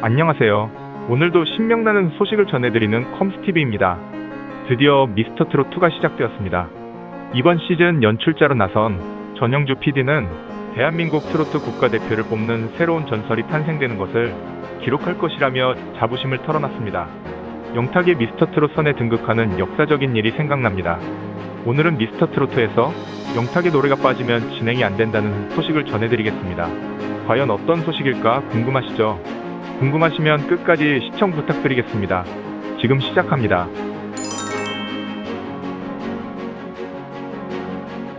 안녕하세요. 오늘도 신명나는 소식을 전해드리는 컴스티비입니다. 드디어 미스터 트롯 2가 시작되었습니다. 이번 시즌 연출자로 나선 전영주 PD는 대한민국 트로트 국가대표를 뽑는 새로운 전설이 탄생되는 것을 기록할 것이라며 자부심을 털어놨습니다. 영탁의 미스터 트롯 선에 등극하는 역사적인 일이 생각납니다. 오늘은 미스터 트로트에서 영탁의 노래가 빠지면 진행이 안 된다는 소식을 전해드리겠습니다. 과연 어떤 소식일까 궁금하시죠? 궁금하시면 끝까지 시청 부탁드리겠습니다. 지금 시작합니다.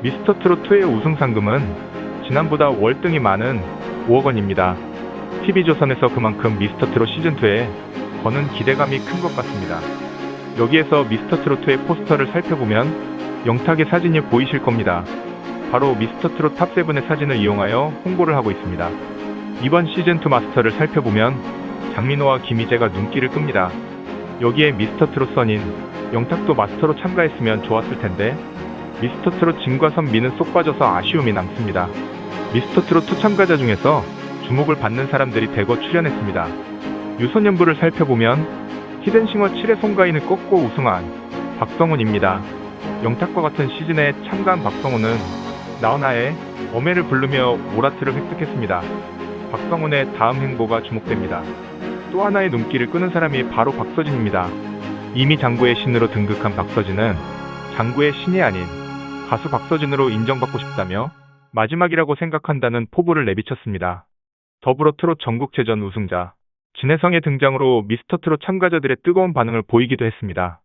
미스터 트롯2의 우승 상금은 지난보다 월등히 많은 5억 원입니다. TV조선에서 그만큼 미스터 트롯 시즌2에 거는 기대감이 큰 것 같습니다. 여기에서 미스터 트롯2의 포스터를 살펴보면 영탁의 사진이 보이실 겁니다. 바로 미스터 트롯 탑7의 사진을 이용하여 홍보를 하고 있습니다. 이번 시즌2 마스터를 살펴보면 장민호와 김희재가 눈길을 끕니다. 여기에 미스터 트롯 선인 영탁도 마스터로 참가했으면 좋았을 텐데 미스터 트롯 진과 선미는 쏙 빠져서 아쉬움이 남습니다. 미스터 트롯 2 참가자 중에서 주목을 받는 사람들이 대거 출연했습니다. 유소년부를 살펴보면 히든싱어 7의 송가인을 꺾고 우승한 박성훈입니다. 영탁과 같은 시즌에 참가한 박성훈은 나훈아의 어메를 부르며 오라트를 획득했습니다. 박성훈의 다음 행보가 주목됩니다. 또 하나의 눈길을 끄는 사람이 바로 박서진입니다. 이미 장구의 신으로 등극한 박서진은 장구의 신이 아닌 가수 박서진으로 인정받고 싶다며 마지막이라고 생각한다는 포부를 내비쳤습니다. 더불어 트롯 전국체전 우승자 진혜성의 등장으로 미스터 트롯 참가자들의 뜨거운 반응을 보이기도 했습니다.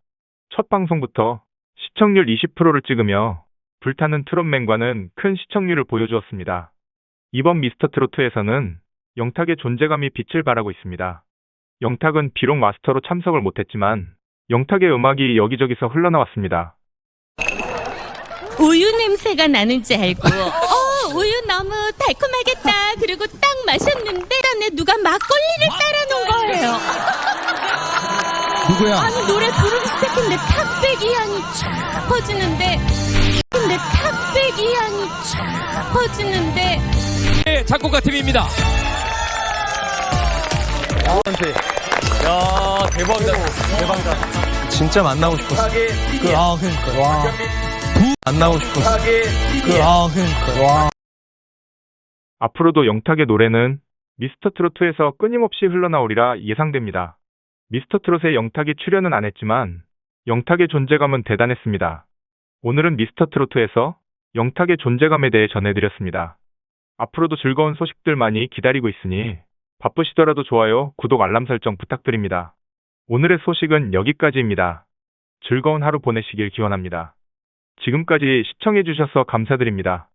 첫 방송부터 시청률 20%를 찍으며 불타는 트롯맨과는 큰 시청률을 보여주었습니다. 이번 미스터 트롯2에서는 영탁의 존재감이 빛을 발하고 있습니다. 영탁은 비록 마스터로 참석을 못했지만 영탁의 음악이 여기저기서 흘러나왔습니다. 우유 냄새가 나는 줄 알고 어 우유 너무 달콤하겠다 그리고 딱 마셨는데 안에 누가 막걸리를 따라 놓은 거예요 누구야? 아니 노래 부르기 시작했는데 탁배기 향이 쫙 퍼지는데 근데 탁배기 향이 쫙 퍼지는데 네, 작곡가 팀입니다. 야 대박이다 대박이다 진짜 만나고 싶었어. 그, 아, 그러니까. 와. 만나고 싶었어. 그, 아, 그러니까. 와. 앞으로도 영탁의 노래는 미스터 트롯2에서 끊임없이 흘러나오리라 예상됩니다. 미스터 트롯에 영탁이 출연은 안 했지만 영탁의 존재감은 대단했습니다. 오늘은 미스터 트롯2에서 영탁의 존재감에 대해 전해드렸습니다. 앞으로도 즐거운 소식들 많이 기다리고 있으니 바쁘시더라도 좋아요, 구독, 알람 설정 부탁드립니다. 오늘의 소식은 여기까지입니다. 즐거운 하루 보내시길 기원합니다. 지금까지 시청해주셔서 감사드립니다.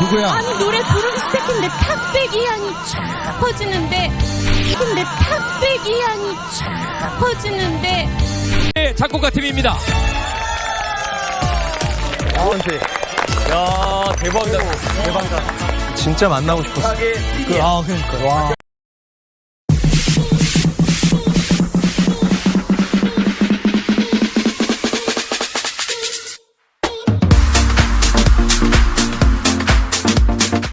누구야? 아니 노래 시작했는데 탁배기 향이 쫙 퍼지는데 근데 탁배기 향이 쫙 퍼지는데 네, 작곡가 팀입니다. 야 대박이다 대박이다 진짜 만나고 싶었어. 그, 아, 그러니까. 와.